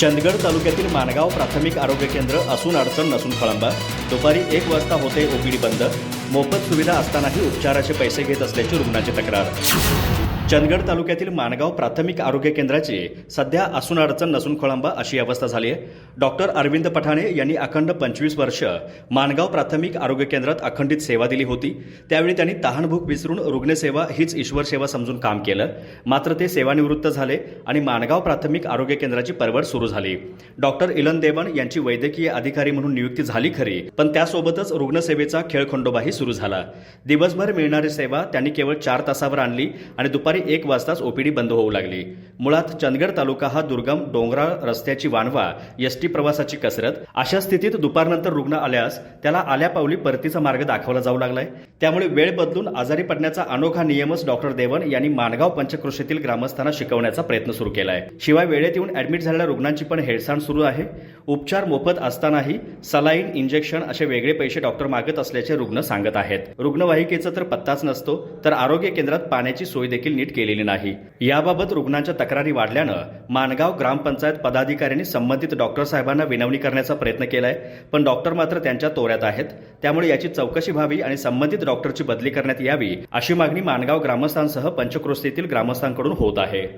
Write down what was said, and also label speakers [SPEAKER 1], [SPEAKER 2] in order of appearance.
[SPEAKER 1] चंदगड तालुक्यातील मानगाव प्राथमिक आरोग्य केंद्र असून अडचण नसून खळंबा दुपारी एक वाजता होते ओपीडी बंद. मोफत सुविधा असतानाही उपचाराचे पैसे घेत असल्याची रुग्णाची तक्रार. चंदगड तालुक्यातील माणगाव प्राथमिक आरोग्य केंद्राची सध्या असून अडचण नसून खोळंबा अशी अवस्था झाली आहे. डॉक्टर अरविंद पठाणे यांनी अखंड पंचवीस वर्ष माणगाव प्राथमिक आरोग्य केंद्रात अखंडित सेवा दिली होती. त्यावेळी त्यांनी तहानभूक विसरून रुग्णसेवा हीच ईश्वर सेवा समजून काम केलं. मात्र ते सेवानिवृत्त झाले आणि माणगाव प्राथमिक आरोग्य केंद्राची परवड सुरू झाली. डॉक्टर इलन देवण यांची वैद्यकीय अधिकारी म्हणून नियुक्ती झाली खरी पण त्यासोबतच रुग्णसेवेचा खेळखंडोबाही सुरू झाला. दिवसभर मिळणारी सेवा त्यांनी केवळ चार तासावर आणली आणि दुपारी एक वाजताच ओपीडी बंद होऊ लागली. मुळात चंदगड तालुका हा दुर्गम डोंगराळ रस्त्याची वानवा एसटी प्रवासाची कसरत अशा स्थितीत दुपारनंतर रुग्ण आल्यास त्याला आल्या पावली परतीचा मार्ग दाखवला जाऊ लागलाय. त्यामुळे वेळ बदलून आजारी पडण्याचा अनोखा नियमच डॉक्टर देवन यांनी माणगाव पंचकृषीतील ग्रामस्थांना शिकवण्याचा प्रयत्न सुरू केलाय. शिवाय वेळेत येऊन ऍडमिट झालेल्या रुग्णांची पण हेळसांड सुरू आहे. उपचार मोफत असतानाही सलाईन इंजेक्शन असे वेगळे पैसे डॉक्टर मागत असल्याचे रुग्ण सांगत आहेत. रुग्णवाहिकेचा तर पत्ताच नसतो तर आरोग्य केंद्रात पाण्याची सोय देखील नीट केलेली नाही. याबाबत रुग्णांच्या तक्रारी वाढल्यानं मानगाव ग्रामपंचायत पदाधिकाऱ्यांनी संबंधित डॉक्टर साहेबांना विनवणी करण्याचा प्रयत्न केलाय पण डॉक्टर मात्र त्यांच्या तोऱ्यात आहेत. त्यामुळे याची चौकशी व्हावी आणि संबंधित डॉक्टरची बदली करण्यात यावी अशी मागणी मानगाव ग्रामस्थांसह पंचक्रोशीतील ग्रामस्थांकडून होत आहे.